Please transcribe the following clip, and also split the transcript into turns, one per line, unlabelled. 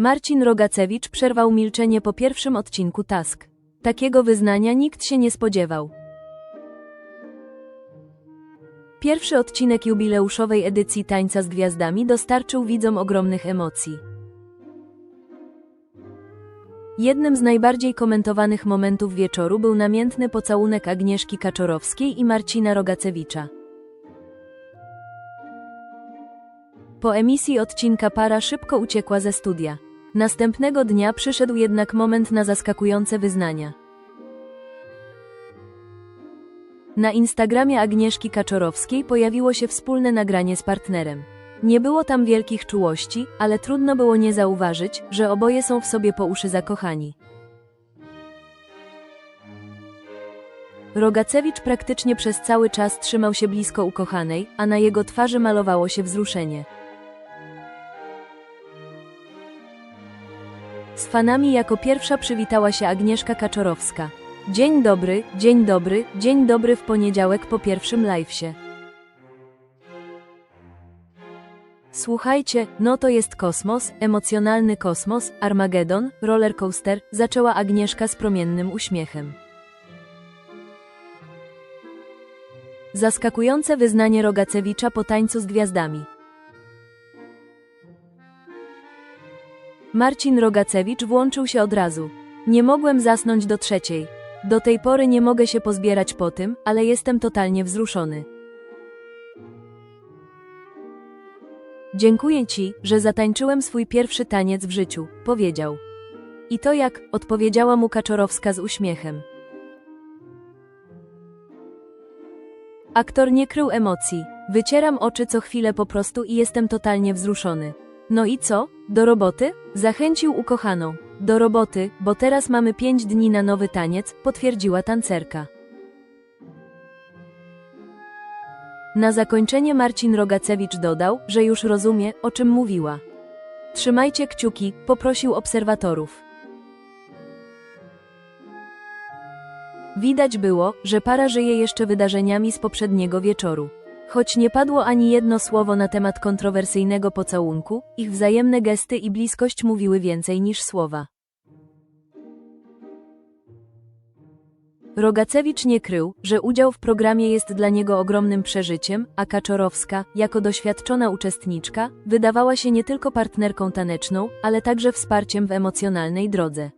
Marcin Rogacewicz przerwał milczenie po pierwszym odcinku Task. Takiego wyznania nikt się nie spodziewał. Pierwszy odcinek jubileuszowej edycji Tańca z Gwiazdami dostarczył widzom ogromnych emocji. Jednym z najbardziej komentowanych momentów wieczoru był namiętny pocałunek Agnieszki Kaczorowskiej i Marcina Rogacewicza. Po emisji odcinka para szybko uciekła ze studia. Następnego dnia przyszedł jednak moment na zaskakujące wyznania. Na Instagramie Agnieszki Kaczorowskiej pojawiło się wspólne nagranie z partnerem. Nie było tam wielkich czułości, ale trudno było nie zauważyć, że oboje są w sobie po uszy zakochani. Rogacewicz praktycznie przez cały czas trzymał się blisko ukochanej, a na jego twarzy malowało się wzruszenie. Z fanami jako pierwsza przywitała się Agnieszka Kaczorowska. Dzień dobry, dzień dobry, dzień dobry w poniedziałek po pierwszym live'sie. Słuchajcie, no to jest kosmos, emocjonalny kosmos, Armagedon, rollercoaster, zaczęła Agnieszka z promiennym uśmiechem. Zaskakujące wyznanie Rogacewicza po tańcu z gwiazdami. Marcin Rogacewicz włączył się od razu. Nie mogłem zasnąć do trzeciej. Do tej pory nie mogę się pozbierać po tym, ale jestem totalnie wzruszony. Dziękuję ci, że zatańczyłem swój pierwszy taniec w życiu, powiedział. I to jak, odpowiedziała mu Kaczorowska z uśmiechem. Aktor nie krył emocji. Wycieram oczy co chwilę po prostu i jestem totalnie wzruszony. No i co? Do roboty? Zachęcił ukochaną. Do roboty, bo teraz mamy pięć dni na nowy taniec, potwierdziła tancerka. Na zakończenie Marcin Rogacewicz dodał, że już rozumie, o czym mówiła. Trzymajcie kciuki, poprosił obserwatorów. Widać było, że para żyje jeszcze wydarzeniami z poprzedniego wieczoru. Choć nie padło ani jedno słowo na temat kontrowersyjnego pocałunku, ich wzajemne gesty i bliskość mówiły więcej niż słowa. Rogacewicz nie krył, że udział w programie jest dla niego ogromnym przeżyciem, a Kaczorowska, jako doświadczona uczestniczka, wydawała się nie tylko partnerką taneczną, ale także wsparciem w emocjonalnej drodze.